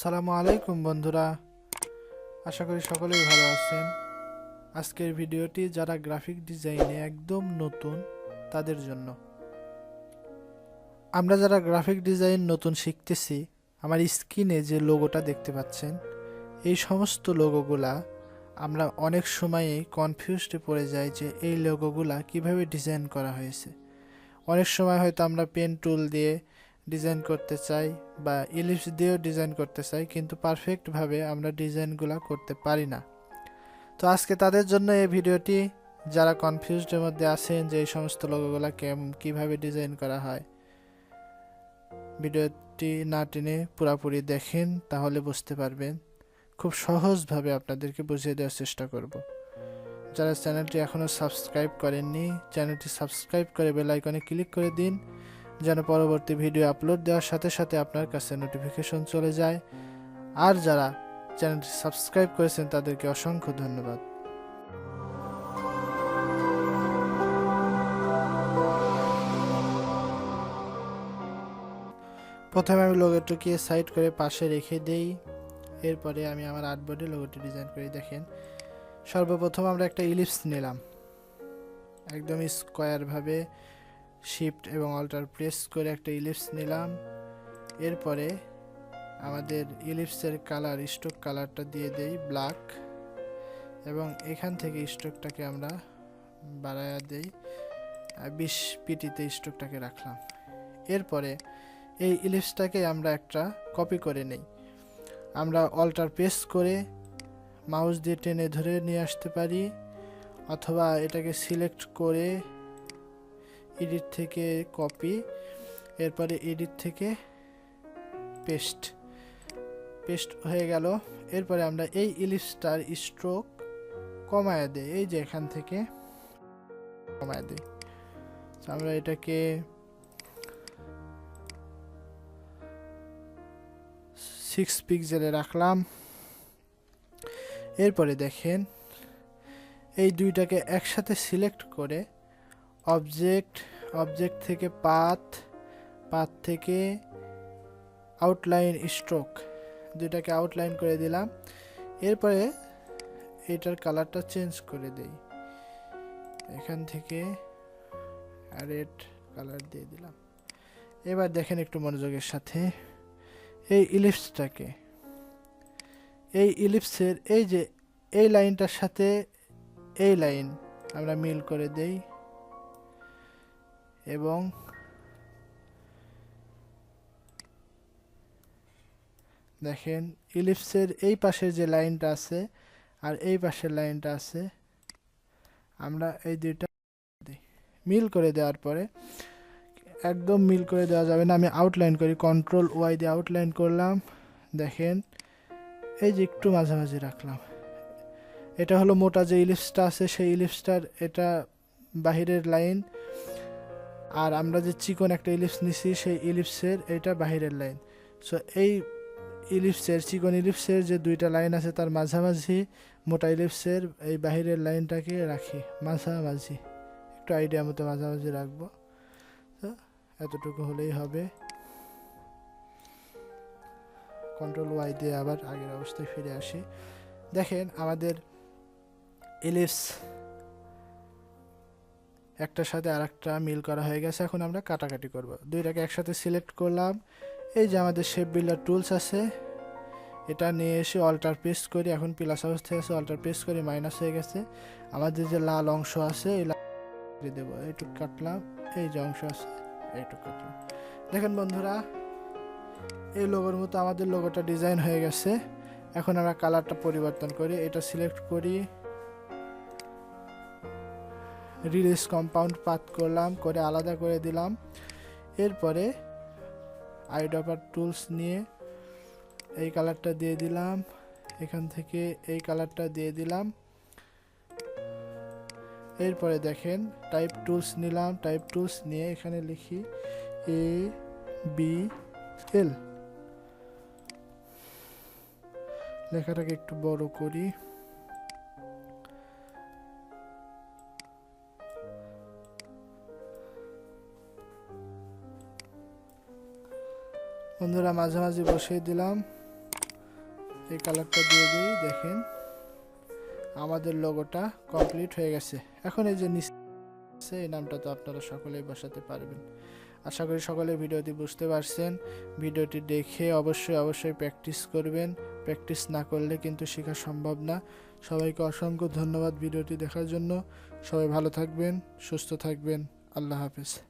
আসসালামু আলাইকুম, বন্ধুরা। আশা করি সকলেই ভালো আছেন। আজকের ভিডিওটি যারা গ্রাফিক ডিজাইনে একদম নতুন, তাদের জন্য। আমরা যারা গ্রাফিক ডিজাইন নতুন শিখতেছি, আমার স্ক্রিনে যে লোগোটা দেখতে পাচ্ছেন, এই সমস্ত লোগোগুলা আমরা অনেক সময়ই কনফিউজডে পড়ে যাই যে এই লোগোগুলা কীভাবে ডিজাইন করা হয়েছে। অনেক সময় হয়তো আমরা পেন টুল দিয়ে ডিজাইন করতে চাই বা ইলিপস দিয়েও ডিজাইন করতে চাই, কিন্তু পারফেক্টভাবে আমরা ডিজাইনগুলো করতে পারি না। তো আজকে তাদের জন্য এই ভিডিওটি, যারা কনফিউজডের মধ্যে আছেন যে এই সমস্ত লোগোগুলো কেম, কীভাবে ডিজাইন করা হয়, ভিডিওটি না টেনে পুরাপুরি দেখেন, তাহলে বুঝতে পারবেন। খুব সহজভাবে আপনাদেরকে বুঝিয়ে দেওয়ার চেষ্টা করব। যারা চ্যানেলটি এখনও সাবস্ক্রাইব করেননি, চ্যানেলটি সাবস্ক্রাইব করে বেল আইকনে ক্লিক করে দিন। যেন পরবর্তী ভিডিও আপলোড দেওয়ার সাথে সাথে আপনার কাছে নোটিফিকেশন চলে যায়। আর যারা চ্যানেলটি সাবস্ক্রাইব করেছেন, তাদেরকে অসংখ্য ধন্যবাদ। প্রথমে আমি লোগোটিকে সাইড করে পাশে রেখে দেই। এরপরে আমি আমার আর্টবোর্ডে লোগোটি ডিজাইন করে, দেখেন। সর্বপ্রথম আমরা একটা ইলিপস নিলাম। একদম স্কোয়ারভাবে শিফট এবং অল্টার প্রেস করে একটা ইলিপস নিলাম। এরপরে আমাদের ইলিপসের কালার স্টোক কালারটা দিয়ে দেই ব্ল্যাক এবং এখান থেকে স্টোকটাকে আমরা বাড়ায়া দেই বিশ পিটিতে স্টোকটাকে রাখলাম। এরপরে এই ইলিপসটাকে আমরা একটা কপি করে নেই। আমরা অল্টার প্রেস করে মাউস দিয়ে টেনে ধরে নিয়ে আসতে পারি, অথবা এটাকে সিলেক্ট করে এডিট থেকে কপি এরপরে এডিট থেকে পেস্ট পেস্ট হয়ে গেল। এরপরে আমরা এই ইলিপসটার স্ট্রোক কমায় দেই, এই যে এখান থেকে কমায় দিই। আমরা এটাকে সিক্স পিক্সেলে রাখলাম। এরপরে দেখেন, এই দুইটাকে একসাথে সিলেক্ট করে অবজেক্ট অবজেক্ট থেকে পাথ পাথ থেকে আউটলাইন স্ট্রোক দুইটাকে আউটলাইন করে দিলাম। এরপরে এটার কালারটা চেঞ্জ করে দেই। এখান থেকে রেড কালার দিয়ে দিলাম। এবার দেখেন একটু মনোযোগের সাথে। এই ইলিপসটাকে এই ইলিপসের এই যে এই লাইনটার সাথে এই লাইন আমরা মিল করে দেই। এবং দেখেন ইলিপসের এই পাশের যে লাইনটা আছে আর এই পাশের লাইনটা আছে, আমরা এই দুইটা দিই। মিল করে দেওয়ার পরে, একদম মিল করে দেওয়া যাবে না। আমি আউটলাইন করি কন্ট্রোল ওয়াই দিয়ে আউটলাইন করলাম। দেখেন, এই যে একটু মাঝামাঝি রাখলাম। এটা হলো মোটা যে ইলিপসটা আছে, সেই ইলিপসটার এটা বাহিরের লাইন। আর আমরা যে চিকন একটা ইলিপস নিছি, সেই ইলিপসের এটা বাহিরের লাইন। সো এই ইলিপসের, চিকন ইলিপসের যে দুইটা লাইন আছে, তার মাঝামাঝি মোটা ইলিপসের এই বাহিরের লাইনটাকে রাখি, মাঝামাঝি। একটু আইডিয়া মতো মাঝামাঝি রাখব। তো এতটুকু হলেই হবে। কন্ট্রোল ওয়াই দিয়ে আবার আগের অবস্থায় ফিরে আসি। দেখেন, আমাদের ইলিপস একটার সাথে আরেকটা মিল করা হয়ে গেছে, এখন আমরা কাটাকাটি করব। দুইটাকে একসাথে সিলেক্ট করলাম। এই যে আমাদের শেপ বিল্ডার টুলস আছে, এটা নিয়ে এসে অল্টার পেস্ট করি। এখন প্লাস অবস্থায় আছে অল্টার পেস্ট করি মাইনাস হয়ে গেছে। আমাদের যে লাল অংশ আছে, এই লাল দেবো। এইটুক কাটলাম, এই যে অংশ আছে, এইটুক কাটলাম। দেখেন বন্ধুরা, এই লোগোর মতো আমাদের লোগোটা ডিজাইন হয়ে গেছে। এখন আমরা কালারটা পরিবর্তন করি, এটা সিলেক্ট করি। রিলিজ কম্পাউন্ড পাত করলাম, করে আলাদা করে দিলাম। এরপরে আইডপার টুলস নিয়ে এই কালারটা দিয়ে দিলাম। এখান থেকে এই কালারটা দিয়ে দিলাম। এরপরে দেখেন টাইপ টুলস নিলাম। টাইপ টুলস নিয়ে এখানে লিখি এ বি এল লেখাটাকে একটু বড় করি। বন্ধুরা, মাঝে মাঝে বসিয়ে দিলাম। এই কালারটা দিয়ে দিই, দেখেন। আমাদের লোগোটা কমপ্লিট হয়ে গেছে। এখন এই যে নিচে, এই নামটা তো আপনারা সকলেই বসাতে পারবেন। আশা করি সকলে ভিডিওটি বুঝতে পারছেন। ভিডিওটি দেখে অবশ্যই অবশ্যই প্র্যাকটিস করবেন। প্র্যাকটিস না করলে কিন্তু শেখা সম্ভব না। সবাইকে অসংখ্য ধন্যবাদ ভিডিওটি দেখার জন্য। সবাই ভালো থাকবেন, সুস্থ থাকবেন। আল্লাহ হাফেজ।